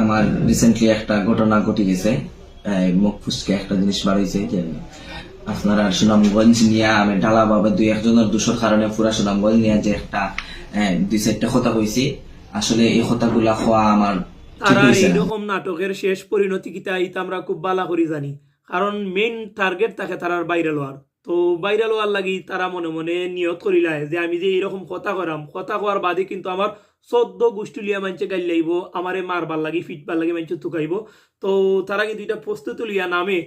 আমার রিসেন্টলি একটা ঘটনা ঘটে গেছে। মুখ ফুসকে একটা জিনিস বার হয়েছে যে আপনারা সুনামগঞ্জ নিয়ে আমি ডালা বাবা দুই একজনের দোষর কারণে পুরা সুনামগঞ্জ নিয়ে যে একটা দুই চারটা কথা কইছি। আসলে এই কথাগুলা খোয়া আমার এইরকম নাটকের শেষ পরিণতি কিতা ইতা আমরা খুব বালা করি জানি। কারণ মেইন টার্গেট থাকে তারার বাইরে লওয়ার। তো বাইরে লওয়ার লাগি তারা মনে মনে নিয়ত করিলায় যে আমি যে এইরকম কথা করাম কথা করার বাদে কিন্তু আমার চোদ্দ গোষ্ঠীলিয়া মানছে গাইল লাইব আমারে মারবার লাগি ফিটবার লাগি মানছে তুকাইব তো তারা কিন্তু এটা প্রস্তুত লিয়া নামে।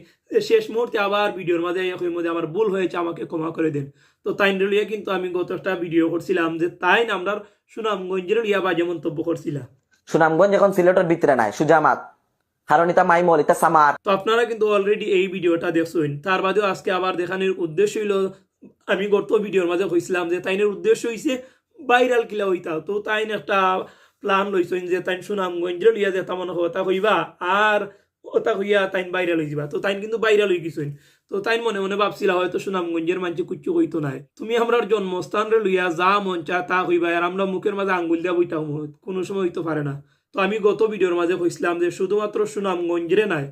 শেষ মুহূর্তে আবার ভিডিওর মাঝে মধ্যে আমার ভুল হয়েছে আমাকে ক্ষমা করে দেন। তো তাইন লিয়া কিন্তু আমি গত একটা ভিডিও করছিলাম যে তাই আমরা সুনামগঞ্জের লিয়া বাজে মন্তব্য করছিলাম সুনামগঞ্জ এখন সিলেটের ভিতরে নাই সুজামাত। কারণ এটা মাইমল এটা সামার তো আপনারা কিন্তু অলরেডি এই ভিডিওটা দেখছেন তার বাদেও আজকে আবার দেখানোর উদ্দেশ্য হইল আমি গত ভিডিওর মাঝে কইছিলাম যে তাইনের উদ্দেশ্য হইছে ভাইরাল কিলা হইতা তো তাইন একটা প্ল্যান লইছেন যে তাইন সুনামগঞ্জ লিয়া যে তেমন কথা কইবা আর ওটা কইয়া তাইন ভাইরাল হয়ে যাবা তো তাইন কিন্তু ভাইরাল হয়ে গেছেন তো তাইন মনে মনে ভাবছিলা হয়তো সুনামগঞ্জের মানুষ কুচ্ছু কইতো নাই তুমি আমরা জন্মস্থান রে লইয়া যা মন চা তা কইবা আর আমরা মুখের মাঝে আঙ্গুল দিয়া বইতাম কোনো সময় হইতে পারে না তো আমি গত ভিডিওর মাঝে কইছিলাম যে শুধুমাত্র সুনামগঞ্জরে নাই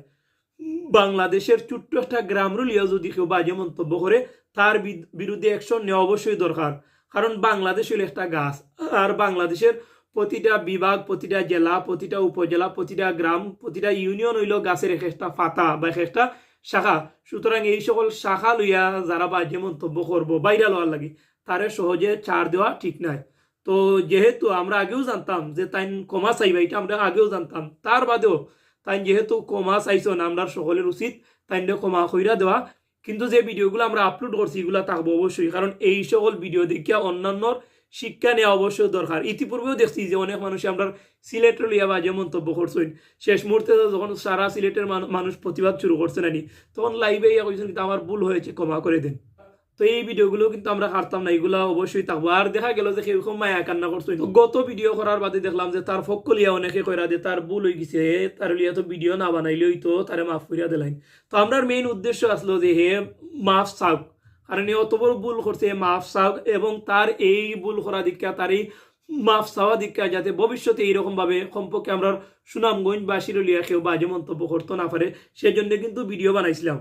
বাংলাদেশের ছোট্ট একটা গ্রাম রুলিয়া যদি কেউ বাজে মন্তব্য করে তার বিরুদ্ধে অ্যাকশন নেওয়া অবশ্যই দরকার কারণ বাংলাদেশ হলো একটা গাছ। আর বাংলাদেশের প্রতিটা বিভাগ, প্রতিটা জেলা, প্রতিটা উপজেলা, প্রতিটা গ্রাম, প্রতিটা ইউনিয়ন হইল গাছের এক একটা পাতা বা এক একটা শাখা। সুতরাং এই সকল শাখা লইয়া যারা বাজে মন্তব্য করব, বাইরা লওয়ার লাগে, তারে সহজে ছাড় দেওয়া ঠিক নাই। তো যেহেতু আমরা আগেও জানতাম যে তাই কমা চাইবা, এটা আমরা আগেও জানতাম, তার বাদেও তাই যেহেতু কমা চাইছো না, আমরা সকলের উচিত তাই কমা কইরা দেওয়া। কিন্তু যে ভিডিওগুলো আমরা আপলোড করছি, এগুলো থাকব অবশ্যই। কারণ এই সকল ভিডিও দেখিয়া অন্যান্য শিক্ষা নেওয়া অবশ্যই দরকার। ইতিপূর্বেও দেখছি যে অনেক মানুষ আমরা সিলেটের লিয়া বাজে মন্তব্য করছেন। শেষ মুহূর্তে যখন সারা সিলেটের মানুষ প্রতিবাদ শুরু করছেন নানি তখন লাইভে ইয়া কিন্তু আমার ভুল হয়েছে, ক্ষমা করে দেন। তো এই ভিডিওগুলো কিন্তু আমরা হারতাম না, এগুলো অবশ্যই থাকব। আর দেখা গেল যে সেরকম মায়া কান্না করছ। গত ভিডিও করার বাদে দেখলাম যে তার ফক্ক লিয়া অনেকে কইরা দে, তার ভুল হয়ে গেছে, তার লিয়া তো ভিডিও না বানাইলেই তো তারে মাফ করিয়া দিলাইন তো আমরা মেইন উদ্দেশ্য আসলো যে হে মাফ চাক কারণ এ অত বড় ভুল করছে মাফ চাক এবং তার এই ভুল করা দীক্ষা তার এই মাফ চাওয়া দীক্ষা যাতে ভবিষ্যতে এইরকম ভাবে সম্পর্কে আমরা সুনামগঞ্জ বা শিরলিয়া কেউ বাজে মন্তব্য করতে না পারে, সেজন্য কিন্তু ভিডিও বানাইছিলাম।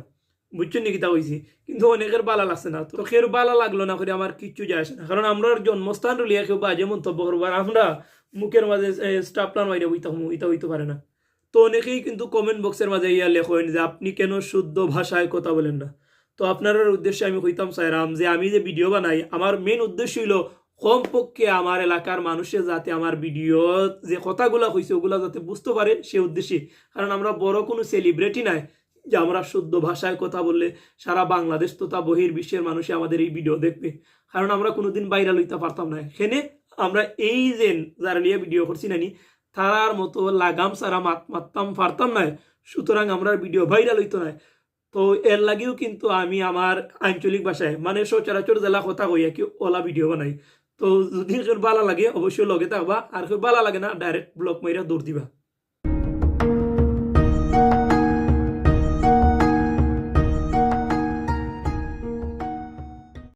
বুঝছেন নাকি তা হয়েছি কিন্তু অনেকের বালা লাগছে না। তো কেউ বালা লাগল না করে আমার কিচ্ছু যায় আসে না। কারণ আমরা জন্মস্থান রলিয়া কেউ বাজে মন্তব্য করব আর আমরা মুখের মাঝে স্টাফ প্লান মাইরে বইতে হমু এটা হইতে পারে না। তো অনেকেই কিন্তু কমেন্ট বক্সের মাঝে ইয়া লেখেন যে, আপনি কেন শুদ্ধ ভাষায় কথা বলেন না? তো আপনার উদ্দেশ্যে আমি কইতাম সাইরাম যে আমি যে ভিডিও বানাই, আমার মেন উদ্দেশ্য হইল কমপক্ষে আমার এলাকার মানুষের যাতে আমার ভিডিও যে কথাগুলো হয়েছে ওগুলা যাতে বুঝতে পারে সে উদ্দেশ্যে। কারণ আমরা বড় কোনো সেলিব্রিটি নাই। যে আমরা শুদ্ধ ভাষায় কথা বললে সারা বাংলাদেশ তথা বহির বিশ্বের মানুষে আমাদের এই ভিডিও দেখবে। কারণ আমরা কোনোদিন বাইরে লইতে পারতাম না। এখানে আমরা এই যে যারা নিয়ে ভিডিও করছি নানি, তারার মতো লাগাম সারা মাত মারতাম পারতাম না। সুতরাং আমরা ভিডিও ভাইরাল হইতো না। তো এর লাগেও কিন্তু আমি আমার আঞ্চলিক ভাষায় মানে সচরাচর জেলা কথা কইয়া কি ওলা ভিডিও বানাই। তো যদি ভালো লাগে, অবশ্যই লগে থাকবা। আর কেউ ভালো লাগে না ডাইরেক্ট ব্লক মাইরা দৌড় দিবা।